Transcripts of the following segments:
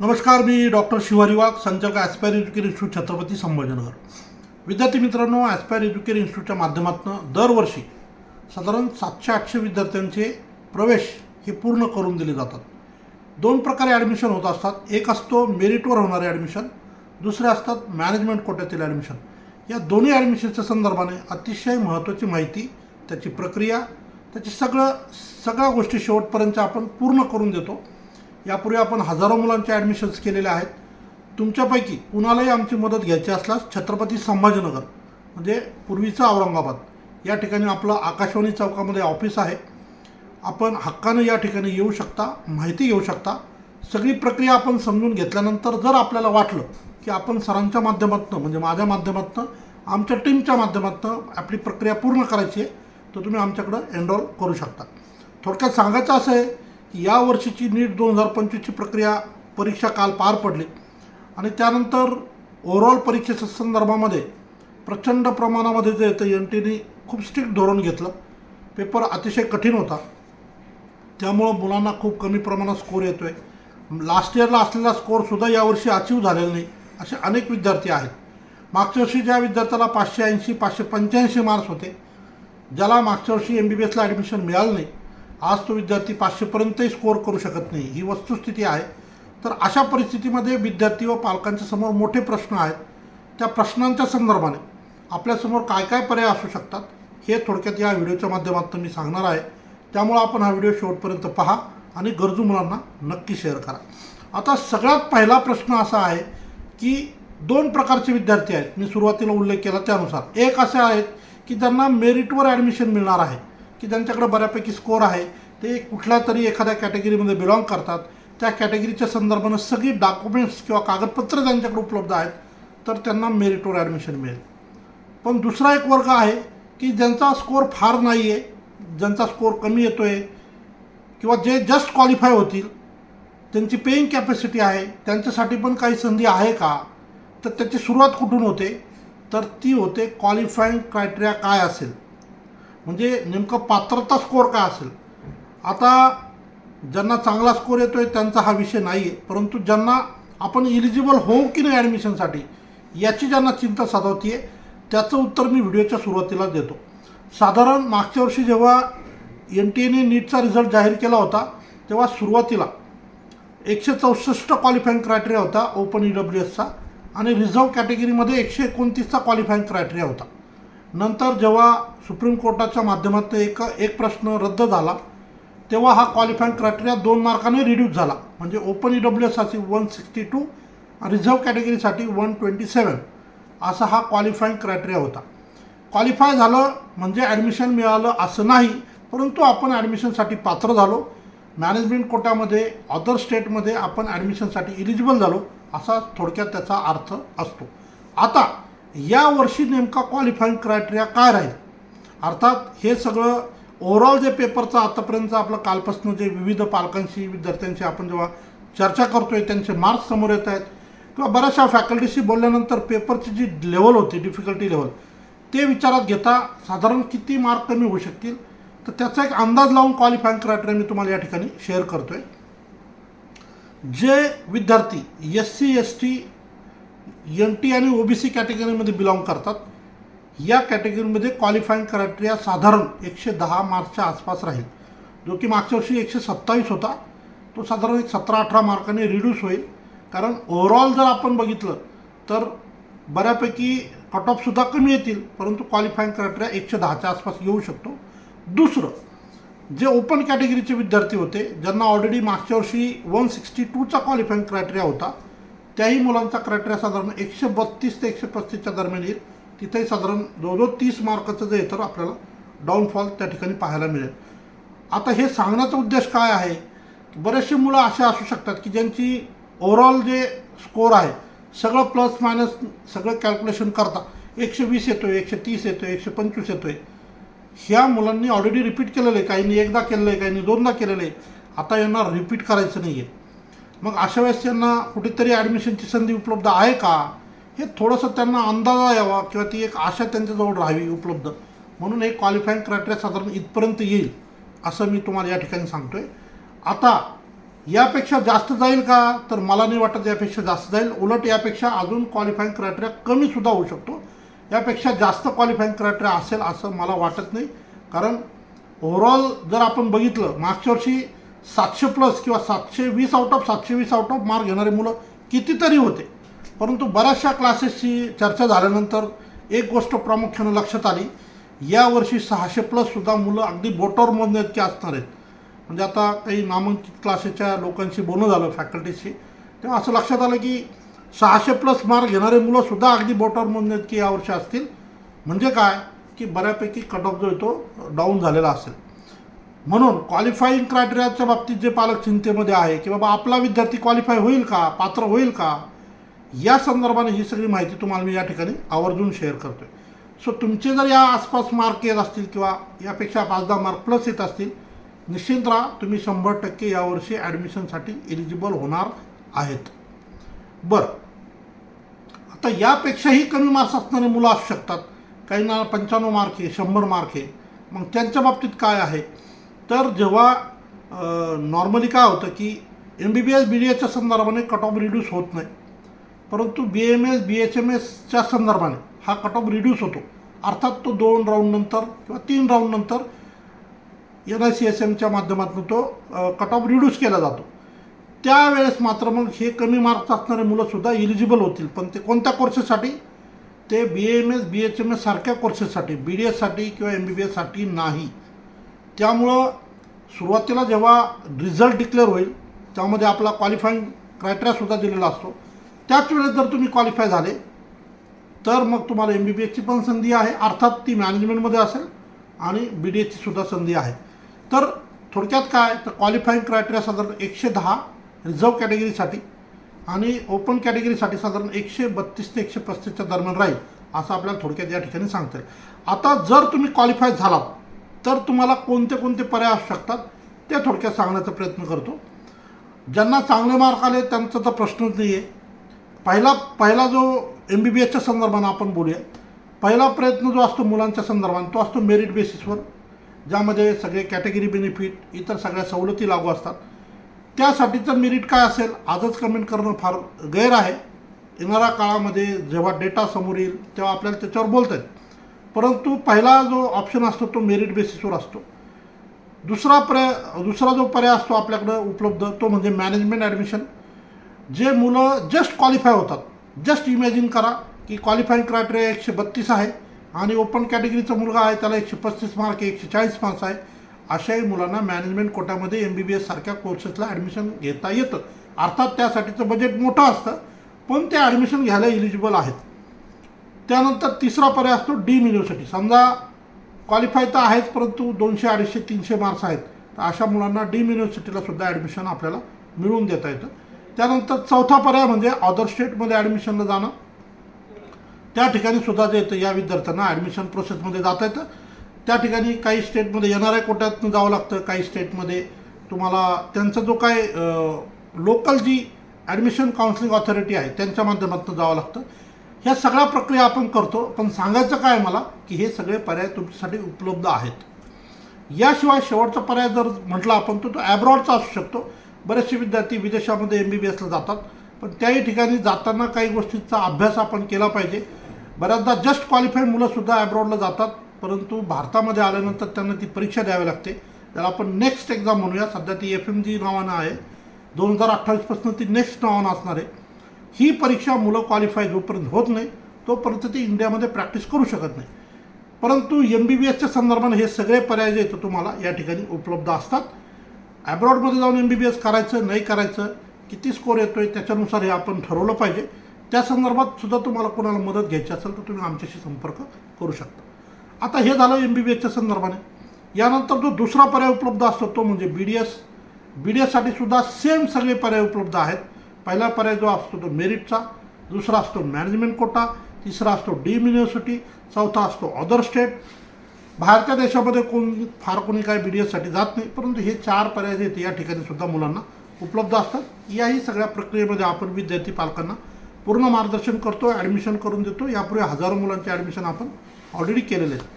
नमस्कार मी डॉक्टर शिवारी वाघ संचालक Aspire Educare institute Chhatrapati Sambhajinagar. विद्यार्थी मित्रांनो ॲस्पायर एज्युकेर इन्स्टिट्यूटच्या माध्यमातून दरवर्षी साधारण सातशे आठशे विद्यार्थ्यांचे प्रवेश हे पूर्ण करून दिले जातात. दोन प्रकारे ॲडमिशन होत असतात. एक असतो मेरिटवर होणारे ॲडमिशन दुसरे असतात मॅनेजमेंट कोट्यातील ॲडमिशन या दोन्ही ॲडमिशनच्या संदर्भाने अतिशय महत्त्वाची माहिती त्याची प्रक्रिया त्याची सगळं सगळ्या गोष्टी शेवटपर्यंत आपण पूर्ण करून देतो. यापूर्वी आपण हजारो मुलांच्या ॲडमिशन्स केलेल्या आहेत. तुमच्यापैकी कुणालाही आमची मदत घ्यायची असल्यास छत्रपती संभाजीनगर म्हणजे पूर्वीचं औरंगाबाद या ठिकाणी आपलं आकाशवाणी चौकामध्ये ऑफिस आहे. आपण हक्कानं या ठिकाणी येऊ शकता माहिती घेऊ शकता. सगळी प्रक्रिया आपण समजून घेतल्यानंतर जर आपल्याला वाटलं की आपण सरांच्या माध्यमातून म्हणजे माझ्या माध्यमातून आमच्या टीमच्या माध्यमातून आपली प्रक्रिया पूर्ण करायची आहे तर तुम्ही आमच्याकडं एनरोल करू शकता. थोडक्यात सांगायचं असं आहे या वर्षीची नीट दोन हजार पंचवीसची प्रक्रिया परीक्षा काल पार पडली. आणि त्यानंतर ओव्हरऑल परीक्षेच्या संदर्भामध्ये प्रचंड प्रमाणामध्ये जे येतं एन टीने खूप स्ट्रिक्ट धोरण घेतलं. पेपर अतिशय कठीण होता. त्यामुळं मुलांना खूप कमी प्रमाणात स्कोर येतो आहे लास्ट इयरला असलेला स्कोरसुद्धा यावर्षी अचीव झालेला नाही असे अनेक विद्यार्थी आहेत. मागच्या वर्षी ज्या विद्यार्थ्याला पाचशे ऐंशी पाचशे पंच्याऐंशी मार्क्स होते ज्याला मागच्या वर्षी एम बी बी एसला ॲडमिशन मिळालं नाही आज तो विद्यार्थी पाचशेपर्यंतही स्कोअर करू शकत नाही ही वस्तुस्थिती आहे. तर अशा परिस्थितीमध्ये विद्यार्थी व पालकांच्या समोर मोठे प्रश्न आहेत. त्या प्रश्नांच्या संदर्भाने आपल्यासमोर काय काय पर्याय असू शकतात हे थोडक्यात या व्हिडिओच्या माध्यमातून मी सांगणार आहे. त्यामुळं आपण हा व्हिडिओ शेवटपर्यंत पहा आणि गरजू मुलांना नक्की शेअर करा. आता सगळ्यात पहिला प्रश्न असा आहे की दोन प्रकारचे विद्यार्थी आहेत. मी सुरुवातीला उल्लेख केला त्यानुसार. एक असे आहेत की ज्यांना मेरिटवर ॲडमिशन मिळणार आहे. की ज्यांच्याकडे बऱ्यापैकी स्कोर आहे ते कुठल्या तरी एखाद्या कॅटेगरीमध्ये बिलॉंग करतात. त्या कॅटेगरीच्या संदर्भानं सगळी डॉक्युमेंट्स किंवा कागदपत्र ज्यांच्याकडे उपलब्ध आहेत तर त्यांना मेरिटवर ॲडमिशन मिळेल. पण दुसरा एक वर्ग आहे की ज्यांचा स्कोर फार नाही आहे ज्यांचा स्कोर कमी येतो आहे किंवा जे जस्ट क्वालिफाय होतील त्यांची पेईंग कॅपॅसिटी आहे त्यांच्यासाठी पण काही संधी आहे का? तर त्याची सुरुवात कुठून होते? तर ती होते क्वालिफाईंग क्रायटेरिया काय असेल? म्हणजे नेमकं पात्रता स्कोअर काय असेल? आता ज्यांना चांगला स्कोअर येतो आहे त्यांचा हा विषय नाही आहे परंतु ज्यांना आपण इलिजिबल होऊ की नाही ॲडमिशनसाठी याची ज्यांना चिंता साधवती आहे त्याचं उत्तर मी व्हिडिओच्या सुरुवातीला देतो. साधारण मागच्या वर्षी जेव्हा एन टी एने नीटचा रिझल्ट जाहीर केला होता तेव्हा सुरुवातीला एकशे चौसष्ट क्वालिफाईंग क्रायटेरिया होता ओपन ई डब्ल्यू एसचा आणि रिझर्व्ह कॅटेगरीमध्ये एकशे एकोणतीसचा क्वालिफाईंग क्रायटेरिया होता. नंतर जेव्हा सुप्रीम कोर्टाच्या माध्यमातून एक एक प्रश्न रद्द झाला तेव्हा हा क्वालिफाईंग क्रायटेरिया दोन मार्काने रिड्यूस झाला. म्हणजे ओपन ई डब्ल्यू एससाठी वन सिक्स्टी टू रिझर्व्ह कॅटेगरीसाठी वन ट्वेंटी सेवन असा हा क्वालिफाईंग क्रायटेरिया होता. क्वालिफाय झालं म्हणजे ॲडमिशन मिळालं असं नाही परंतु आपण ॲडमिशनसाठी पात्र झालो. मॅनेजमेंट कोटामध्ये अदर स्टेटमध्ये आपण ॲडमिशनसाठी इलिजिबल झालो असा थोडक्यात त्याचा अर्थ असतो. आता या वर्षी नेमका क्वालिफाईंग क्रायटेरिया काय राहील? अर्थात हे सगळं ओव्हरऑल जे पेपरचं आतापर्यंत आपलं कालपासून जे विविध पालकांशी विद्यार्थ्यांशी आपण जेव्हा चर्चा करतोय त्यांचे मार्क्स समोर येत आहेत किंवा बऱ्याचशा फॅकल्टीशी बोलल्यानंतर पेपरची जी लेवल होती डिफिकल्टी लेवल ते विचारात घेता साधारण किती मार्क कमी होऊ शकतील? तर त्याचा एक अंदाज लावून क्वालिफाईंग क्रायटेरिया मी तुम्हाला या ठिकाणी शेअर करतोय. जे विद्यार्थी S C S T N T आणि ओ बी सी कॅटेगरीमध्ये बिलॉंग करतात. या कॅटेगरीमध्ये क्वालिफाईंग क्रायटेरिया साधारण एकशे दहा मार्क्सच्या आसपास राहील. जो की मागच्या वर्षी एकशे सत्तावीस होता. तो साधारण एक सतरा अठरा मार्काने रिड्यूस होईल. कारण ओव्हरऑल जर आपण बघितलं तर बऱ्यापैकी कट ऑफसुद्धा कमी येतील. परंतु क्वालिफाईंग क्रायटेरिया एकशे दहाच्या आसपास येऊ शकतो. दुसरं जे ओपन कॅटेगरीचे विद्यार्थी होते ज्यांना ऑलरेडी मागच्या वर्षी वन सिक्स्टी टूचा क्वालिफाईंग क्रायटेरिया होता त्याही मुलांचा क्रायटेरिया साधारण एकशे बत्तीस ते एकशे पस्तीसच्या दरम्यान येईल. तिथेही साधारण जवळजवळ तीस मार्काचं जे येतं आपल्याला डाऊनफॉल त्या ठिकाणी पाहायला मिळेल. आता हे सांगण्याचा उद्देश काय आहे? बरेचसे मुलं असे असू शकतात की ज्यांची ओव्हरऑल जे स्कोअर आहे सगळं प्लस मायनस सगळं कॅल्क्युलेशन करता एकशे वीस येतो आहे एकशे तीस येतो आहे एकशे पंचवीस येतो आहे ह्या मुलांनी ऑलरेडी रिपीट केलेलं आहे. काहींनी एकदा केलेलं आहे काहींनी दोनदा केलेलं आहे. आता यांना रिपीट करायचं नाही आहे मग अशा वेळेस त्यांना कुठेतरी ॲडमिशनची संधी उपलब्ध आहे का? हे थोडंसं त्यांना अंदाजा यावा किंवा ती एक आशा त्यांच्याजवळ राहावी उपलब्ध. म्हणून हे क्वालिफाईंग क्रायटेरिया साधारण इथपर्यंत येईल असं मी तुम्हाला या ठिकाणी सांगतो आहे आता यापेक्षा जास्त जाईल का? तर मला नाही वाटत यापेक्षा जास्त जाईल. उलट यापेक्षा अजून क्वालिफाईंग क्रायटेरिया कमीसुद्धा होऊ शकतो. यापेक्षा जास्त क्वालिफाईंग क्रायटेरिया असेल असं मला वाटत नाही. कारण ओव्हरऑल जर आपण बघितलं मागच्या वर्षी सातशे प्लस किंवा सातशे वीस आउट ऑफ सातशे वीस आउट ऑफ मार्क घेणारे मुलं कितीतरी होते. परंतु बऱ्याचशा क्लासेसची चर्चा झाल्यानंतर एक गोष्ट प्रामुख्यानं लक्षात आली. यावर्षी सहाशे प्लससुद्धा मुलं अगदी बोटावर मोजण्या इतकी असणार आहेत. म्हणजे आता काही नामांकित क्लासेसच्या लोकांशी बोलणं झालं फॅकल्टीशी तेव्हा असं लक्षात आलं की सहाशे प्लस मार्क घेणारे मुलंसुद्धा अगदी बोटावर मोजण्या इतकी यावर्षी असतील. म्हणजे काय? की बऱ्यापैकी कट ऑफ जो आहे तो डाऊन झालेला असेल. म्हणून क्वालिफाईंग क्रायटेरियाच्या बाबतीत जे पालक चिंतेमध्ये आहे की बाबा आपला विद्यार्थी क्वालिफाय होईल का पात्र होईल का या संदर्भाने ही सगळी माहिती तुम्हाला मी या ठिकाणी आवर्जून शेअर करतो आहे सो तुमचे जर या आसपास मार्क येत असतील किंवा यापेक्षा पाच दहा मार्क प्लस येत असतील निश्चित राहा तुम्ही शंभर टक्के यावर्षी ॲडमिशनसाठी एलिजिबल होणार आहेत. बरं. आता यापेक्षाही कमी मार्क्स असणारे मुलं असू शकतात. काहींना पंच्याण्णव मार्क आहे शंभर मार्क आहे. मग त्यांच्या बाबतीत काय आहे? तर जेव्हा नॉर्मली काय होतं की M B B S B D एसच्या संदर्भाने कट ऑफ रिड्यूस होत नाही. परंतु B M S B H M एसच्या संदर्भाने हा कट ऑफ रिड्यूस होतो. अर्थात तो दोन राऊंडनंतर किंवा तीन राऊंडनंतर एन आय सी एस एमच्या माध्यमातून तो कट ऑफ रिड्यूस केला जातो. त्यावेळेस मात्र मग हे कमी मार्क्स असणारे मुलंसुद्धा इलिजिबल होतील. पण ते कोणत्या कोर्सेससाठी ते B M S B H M S सारख्या कोर्सेससाठी बी डी एससाठी किंवा एम बी बी एससाठी नाही. त्यामुळं सुरुवातीला जेव्हा रिझल्ट डिक्लेअर होईल त्यामध्ये आपला क्वालिफाईंग क्रायटेरियासुद्धा दिलेला असतो. त्याच वेळेस जर तुम्ही क्वालिफाय झाले तर मग तुम्हाला एम बी बी एसची पण संधी आहे अर्थात ती मॅनेजमेंटमध्ये असेल आणि बी डी एसची सुद्धा संधी आहे. तर थोडक्यात काय तर क्वालिफाईंग क्रायटेरिया साधारण एकशे दहा रिझर्व कॅटेगरीसाठी आणि ओपन कॅटेगरीसाठी साधारण एकशे बत्तीस ते एकशे पस्तीसच्या दरम्यान राहील असं आपल्याला थोडक्यात या ठिकाणी सांगता येईल. आता जर तुम्ही क्वालिफाय झालात तर तुम्हाला कोणते कोणते पर्याय असू शकतात ते थोडक्यात सांगण्याचा प्रयत्न करतो. ज्यांना चांगले मार्क आले त्यांचा तर प्रश्नच नाही आहे पहिला पहिला जो एम बी बी एसच्या संदर्भानं आपण बोलूया पहिला प्रयत्न जो असतो मुलांच्या संदर्भात तो असतो मेरिट बेसिसवर ज्यामध्ये सगळे कॅटेगरी बेनिफिट इतर सगळ्या सवलती लागू असतात. त्यासाठीचं मेरिट काय असेल आजच कमेंट करणं फार गैर आहे. येणाऱ्या काळामध्ये जेव्हा डेटा समोर येईल तेव्हा आपल्याला त्याच्यावर बोलता येईल. परंतु पहिला जो ऑप्शन असतो तो मेरिट बेसिसवर असतो. दुसरा पर्याय दुसरा जो पर्याय असतो आपल्याकडं उपलब्ध तो म्हणजे मॅनेजमेंट ॲडमिशन जे मुलं जस्ट क्वालिफाय होतात. जस्ट इमॅजिन करा की क्वालिफाईंग क्रायटेरिया एकशे बत्तीस आहे आणि ओपन कॅटेगरीचा मुलगा आहे त्याला एकशे पस्तीस मार्क एकशे चाळीस मार्क्स आहे. अशाही मुलांना मॅनेजमेंट कोट्यामध्ये एम बी बी एस सारख्या कोर्सेसला ॲडमिशन घेता येतं. अर्थात त्यासाठीचं बजेट मोठं असतं पण ते ॲडमिशन घ्यायला इलिजिबल आहेत. त्यानंतर तिसरा पर्याय असतो डीम युनिव्हर्सिटी समजा क्वालिफाय तर आहेच परंतु दोनशे अडीचशे तीनशे मार्क्स आहेत. तर अशा मुलांना डीम युनिव्हर्सिटीला सुद्धा ॲडमिशन आपल्याला मिळवून देता येतं. त्यानंतर चौथा पर्याय म्हणजे अदर स्टेटमध्ये ॲडमिशनला जाणं. त्या ठिकाणी सुद्धा जे येतं या विद्यार्थ्यांना ॲडमिशन प्रोसेसमध्ये जाता येतं. त्या ठिकाणी काही स्टेटमध्ये एन आर आय कोट्यातून जावं लागतं. काही स्टेटमध्ये तुम्हाला त्यांचा जो काय लोकल जी ॲडमिशन काउन्सिलिंग ऑथॉरिटी आहे त्यांच्या माध्यमातून जावं लागतं. ह्या सगळ्या प्रक्रिया आपण करतो पण सांगायचं काय मला की हे सगळे पर्याय तुमच्यासाठी उपलब्ध आहेत. याशिवाय शेवटचा पर्याय जर म्हटला आपण तो तो ॲब्रॉडचा असू शकतो. बरेचसे विद्यार्थी विदेशामध्ये एम बी बी एसला जातात पण त्याही ठिकाणी जाताना काही गोष्टींचा अभ्यास आपण केला पाहिजे. बऱ्याचदा जस्ट क्वालिफाईड मुलंसुद्धा ॲब्रॉडला जातात परंतु भारतामध्ये आल्यानंतर त्यांना ती परीक्षा द्यावी लागते. त्याला आपण नेक्स्ट एक्झाम म्हणूया. सध्या ती एफ एम जी नावानं आहे. दोन हजार अठ्ठावीसपासून ती नेक्स्ट नावानं असणार आहे. ही परीक्षा मुलं क्वालिफाय जोपर्यंत होत नाही तोपर्यंत ती इंडियामध्ये प्रॅक्टिस करू शकत नाही. परंतु एम बी बी एसच्या संदर्भाने हे सगळे पर्याय जे तर तुम्हाला या ठिकाणी उपलब्ध असतात. ॲब्रॉडमध्ये जाऊन एम बी बी एस करायचं नाही करायचं किती स्कोर येतो आहे त्याच्यानुसार हे आपण ठरवलं पाहिजे. त्या संदर्भात सुद्धा तुम्हाला कोणाला मदत घ्यायची असेल तर तुम्ही आमच्याशी संपर्क करू शकता. आता हे झालं एम बी बी एसच्या संदर्भाने. यानंतर जो दुसरा पर्याय उपलब्ध असतो तो म्हणजे B D S B D एससाठी सुद्धा सेम सगळे पर्याय उपलब्ध आहेत. पहिला पर्याय जो असतो तो मेरिटचा दुसरा असतो मॅनेजमेंट कोटा तिसरा असतो डीम युनिव्हर्सिटी चौथा असतो अदर स्टेट बाहेरच्या देशामध्ये कोण फार कोणी काय बी डी एससाठी जात नाही परंतु हे चार पर्याय आहेत या ठिकाणी सुद्धा मुलांना उपलब्ध असतात. याही सगळ्या प्रक्रियेमध्ये आपण विद्यार्थी पालकांना पूर्ण मार्गदर्शन करतो ॲडमिशन करून देतो यापूर्वी हजारो मुलांचे ॲडमिशन आपण ऑलरेडी केलेले आहे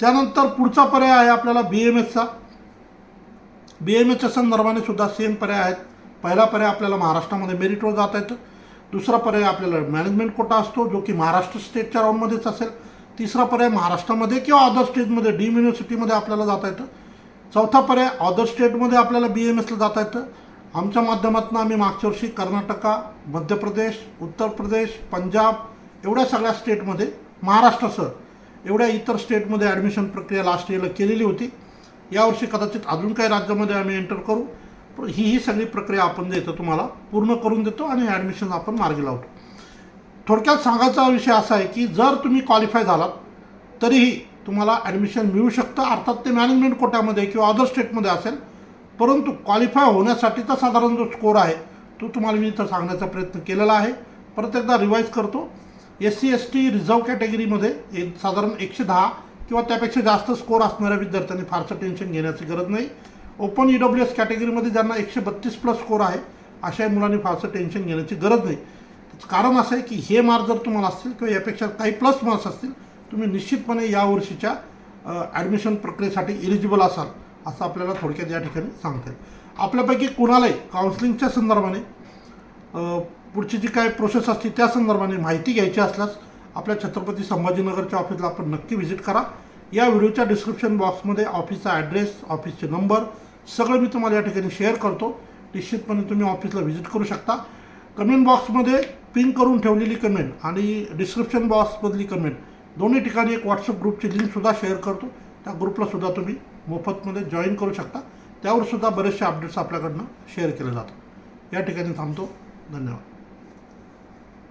त्यानंतर पुढचा पर्याय आहे आपल्याला बी एम एसचा बी एम एसच्या संदर्भाने सुद्धा सेम पर्याय आहेत. पहिला पर्याय आपल्याला महाराष्ट्रामध्ये मेरिटवर जाता येतं. दुसरा पर्याय आपल्याला मॅनेजमेंट कोटा असतो जो की महाराष्ट्र स्टेटच्या राऊंडमध्येच असेल. तिसरा पर्याय महाराष्ट्रामध्ये किंवा अदर स्टेटमध्ये डीम युनिव्हर्सिटीमध्ये आपल्याला जाता येतं. चौथा पर्याय अदर स्टेटमध्ये आपल्याला बी एम एसला जाता येतं. आमच्या माध्यमातून आम्ही मागच्या वर्षी कर्नाटका मध्य प्रदेश उत्तर प्रदेश पंजाब एवढ्या सगळ्या स्टेटमध्ये महाराष्ट्रासह एवढ्या इतर स्टेटमध्ये ॲडमिशन प्रक्रिया लास्ट इयरला केलेली होती. यावर्षी कदाचित अजून काही राज्यामध्ये आम्ही एंटर करू. ही ही सगळी प्रक्रिया आपण देतो तुम्हाला पूर्ण करून देतो आणि ॲडमिशन आपण मार्गी लावतो. थोडक्यात सांगायचा विषय असा आहे की जर तुम्ही क्वालिफाय झालात तरीही तुम्हाला ॲडमिशन मिळू शकतं. अर्थात ते मॅनेजमेंट कोट्यामध्ये किंवा अदर स्टेटमध्ये असेल. परंतु क्वालिफाय होण्यासाठीचा साधारण जो स्कोर आहे तो तुम्हाला मी इथं सांगण्याचा प्रयत्न केलेला आहे. परत एकदा रिवाईज करतो. S C S T reserve कॅटेगरीमध्ये एक साधारण एकशे दहा किंवा त्यापेक्षा जास्त स्कोर असणाऱ्या विद्यार्थ्यांनी फारसं टेन्शन घेण्याची गरज नाही. ओपन ई डब्ल्यू एस कॅटेगरीमध्ये ज्यांना एकशे बत्तीस प्लस स्कोर आहे अशा मुलांनी फारसं टेन्शन घेण्याची गरज नाही. कारण असं आहे की हे मार्क जर तुम्हाला असतील किंवा यापेक्षा काही प्लस मार्क्स असतील तुम्ही निश्चितपणे या वर्षीच्या ॲडमिशन प्रक्रियेसाठी इलिजिबल असाल असं आपल्याला थोडक्यात या ठिकाणी सांगता येईल. आपल्यापैकी कुणालाही काउन्सिलिंगच्या संदर्भाने पुढची जी काय प्रोसेस असते त्या संदर्भाने माहिती घ्यायची असल्यास आपल्या छत्रपती संभाजीनगरच्या ऑफिसला आपण नक्की व्हिजिट करा. या व्हिडिओच्या डिस्क्रिप्शन बॉक्समध्ये ऑफिसचा ॲड्रेस ऑफिसचे नंबर सगळं मी तुम्हाला या ठिकाणी शेअर करतो. निश्चितपणे तुम्ही ऑफिसला व्हिजिट करू शकता. कमेंट बॉक्समध्ये पिन करून ठेवलेली कमेंट आणि डिस्क्रिप्शन बॉक्समधली कमेंट दोन्ही ठिकाणी एक व्हॉट्सअप ग्रुपची लिंकसुद्धा शेअर करतो. त्या ग्रुपलासुद्धा तुम्ही मोफतमध्ये जॉईन करू शकता. त्यावरसुद्धा बरेचसे अपडेट्स आपल्याकडनं शेअर केले जातात. या ठिकाणी थांबतो. धन्यवाद.